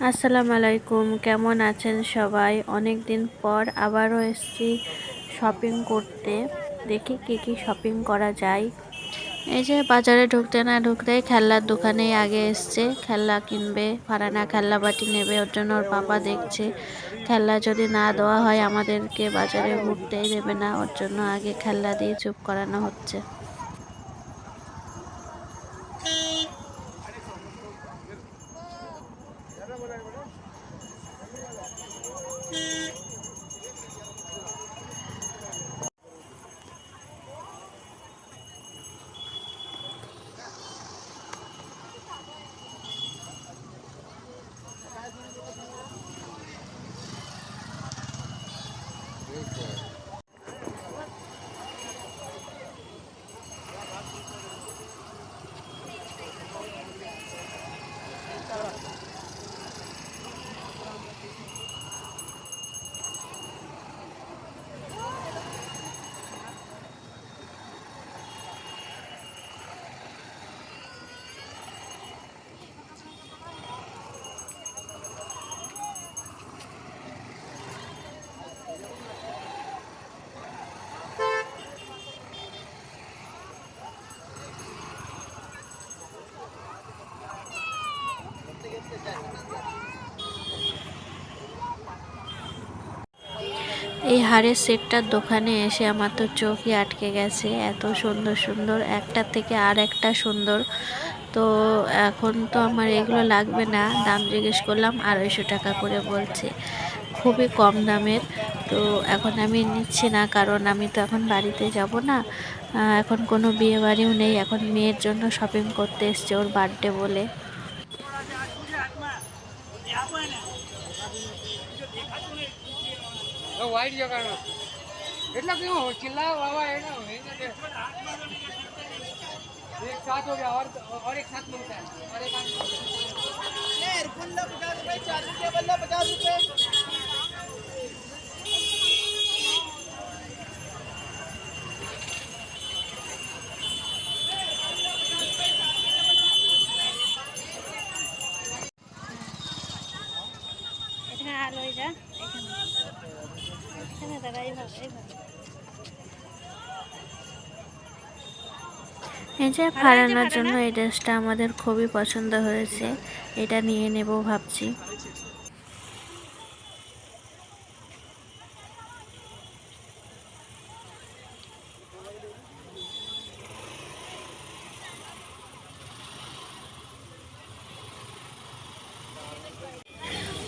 আসসালামু আলাইকুম, কেমন আছেন সবাই? অনেক দিন পর আবারও এসেছি শপিং করতে। দেখি কি কি শপিং করা যায়। এই যে বাজারে ঢুকতে না ঢুকতেই খেলনার দোকানেই আগে এসছে। খেলনা কিনবে ফারানা খেলনা বাটি নেবে, ওর জন্য ওর পাপা দেখছে। খেলনা যদি না দেওয়া হয়, আমাদেরকে বাজারে ঘুরতেই দেবে না, ওর জন্য আগে খেলনা দিয়ে চুপ করানো হচ্ছে। এই হারের সেটটার দোকানে এসে আমার তো চোখই আটকে গেছে। এত সুন্দর সুন্দর, একটা থেকে আর একটা সুন্দর। তো এখন তো আমার এগুলো লাগবে না। দাম জিজ্ঞেস করলাম, আড়াইশো টাকা করে বলছে। খুবই কম দামের। তো এখন আমি নিচ্ছি না, কারণ আমি তো এখন বাড়িতে যাব না। এখন কোনো বিয়ে বাড়িও নেই। এখন মেয়ের জন্য শপিং করতে এসছে ওর বার্থডে বলে। વાઈટ જગાડો એટલે કેવું ચિલ્લા વાવા એના एक साथ हो गया और और एक साथ मिलता है और एक पचास रुपए चार रुपये बल्ला पचास रुपए এই যে ফারানোর জন্য এই ড্রেসটা আমাদের খুবই পছন্দ হয়েছে। এটা নিয়ে নেব ভাবছি।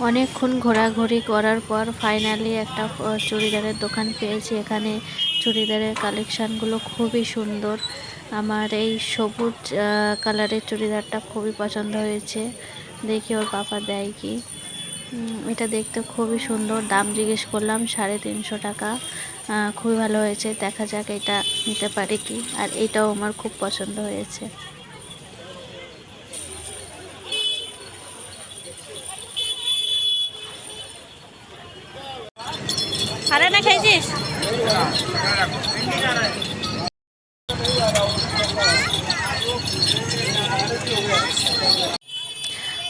অনেকক্ষণ ঘোরাঘুরি করার পর ফাইনালি একটা চুড়িদারের দোকান পেয়েছি। এখানে চুড়িদারের কালেকশানগুলো খুবই সুন্দর। আমার এই সবুজ কালারের চুড়িদারটা খুবই পছন্দ হয়েছে। দেখি ওর পাপা দেয় কি। এটা দেখতে খুবই সুন্দর। দাম জিজ্ঞেস করলাম, সাড়ে তিনশো টাকা। খুবই ভালো হয়েছে। দেখা যাক এটা নিতে পারি কি। আর এটাও আমার খুব পছন্দ হয়েছে। না খেয়েছিস?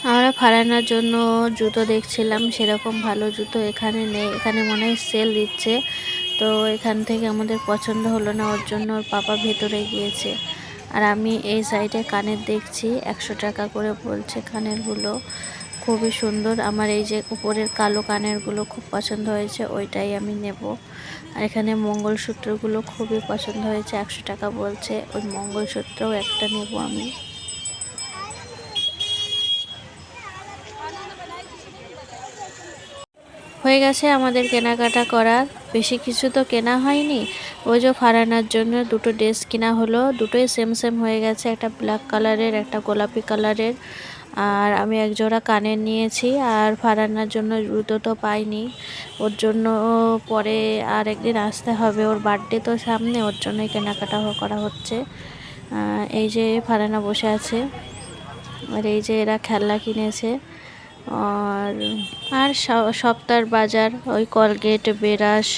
আমরা ফারানোর জন্য জুতো দেখছিলাম, সেরকম ভালো জুতো এখানে নেই। এখানে মনে হয় সেল দিচ্ছে। তো এখান থেকে আমাদের পছন্দ হলো না, ওর জন্য ওর পাপা ভেতরে গিয়েছে। আর আমি এই সাইডে কানের দেখছি, একশো টাকা করে বলছে কানেরগুলো। খুবই সুন্দর। আমার এই যে উপরের কালো কানেরগুলো খুব পছন্দ হয়েছে, ওইটাই আমি নেব। আর এখানে মঙ্গলসূত্রগুলো খুবই পছন্দ হয়েছে, একশো টাকা বলছে। ওই মঙ্গলসূত্রও একটা নেব আমি। হয়ে গেছে আমাদের কেনাকাটা করার বেশি কিছু তো কেনা হয়নি। ওই যে ফারানার জন্য দুটো ড্রেস কেনা হলো। দুটোই সেম সেম হয়ে গেছে, একটা ব্ল্যাক কালারের, একটা গোলাপি কালারের। আর আমি এক জোড়া কানের নিয়েছি আর ফারান্নার জন্য জুতো তো পাইনি। ওর জন্য পরে আর একদিন আসতে হবে, ওর বার্থডে তো সামনে, ওর জন্যই কেনাকাটা করা হচ্ছে। এই যে ফারানা বসে আছে, আর এই যে এরা খেলনা কিনেছে। আর আর সপ্তার বাজার, ওই কলগেট বেরাস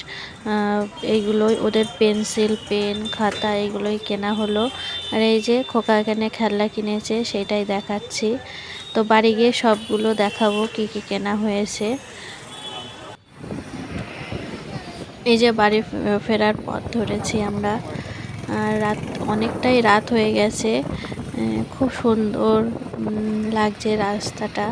এইগুলোই, ওদের পেন্সিল পেন খাতা, এগুলোই কেনা হলো। আর এই যে খোকা এখানে খেলনা কিনেছে, সেটাই দেখাচ্ছি। তো বাড়ি গিয়ে সবগুলো দেখাবো, কি কি কেনা হয়েছে। এই যে বাড়ি ফেরার পথ ধরেছি আমরা। রাত, অনেকটাই রাত হয়ে গেছে। খুব সুন্দর লাগছে রাস্তাটা।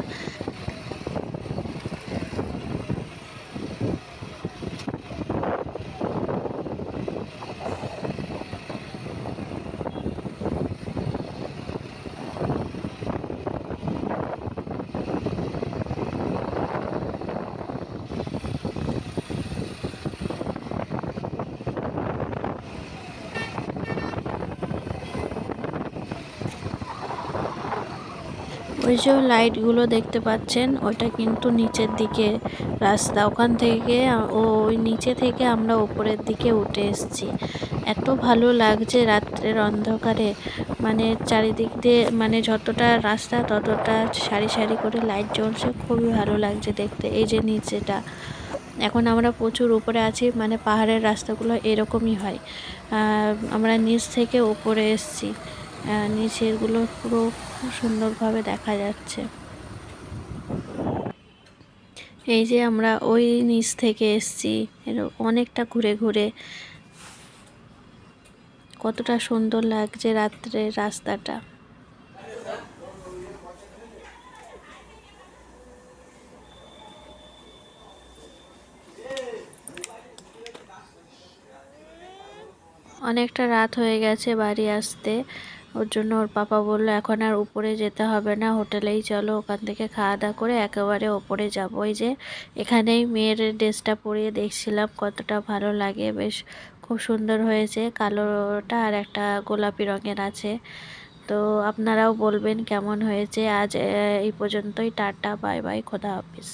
ওই যে লাইটগুলো দেখতে পাচ্ছেন, ওটা কিন্তু নিচের দিকে রাস্তা। ওখান থেকে ওই নিচে থেকে আমরা ওপরের দিকে উঠে এসেছি। এত ভালো লাগছে রাত্রের অন্ধকারে। মানে চারিদিক দিয়ে মানে যতটা রাস্তা ততটা সারি সারি করে লাইট জ্বলছে। খুবই ভালো লাগছে দেখতে, এই যে নিচেটা। এখন আমরা প্রচুর উপরে আছি মানে পাহাড়ের রাস্তাগুলো এরকমই হয়। আমরা নিচ থেকে উপরে এসেছি। নিচেরগুলো পুরো খুব সুন্দরভাবে দেখা যাচ্ছে। এই যে আমরা ওই নিচ থেকে এসেছি অনেকটা ঘুরে ঘুরে। কতটা সুন্দর লাগছে রাত্রে রাস্তাটা। অনেকটা রাত হয়ে গেছে বাড়ি আসতে। ওর জন্য ওর পাপা বলল, এখন আর উপরে যেতে হবে না, হোটেলেই চলো, ওখান থেকে খাওয়া দাওয়া করে একেবারে ওপরে যাব। ওই যে এখানেই মেয়ের ড্রেসটা পরিয়ে দেখছিলাম, কতটা ভালো লাগে, বেশ খুব সুন্দর হয়েছে, কালোটা আর একটা গোলাপি রঙের আছে। তো আপনারাও বলবেন কেমন হয়েছে, আজ এই পর্যন্তই, টাটা, বাই বাই, খোদা হাফিজ।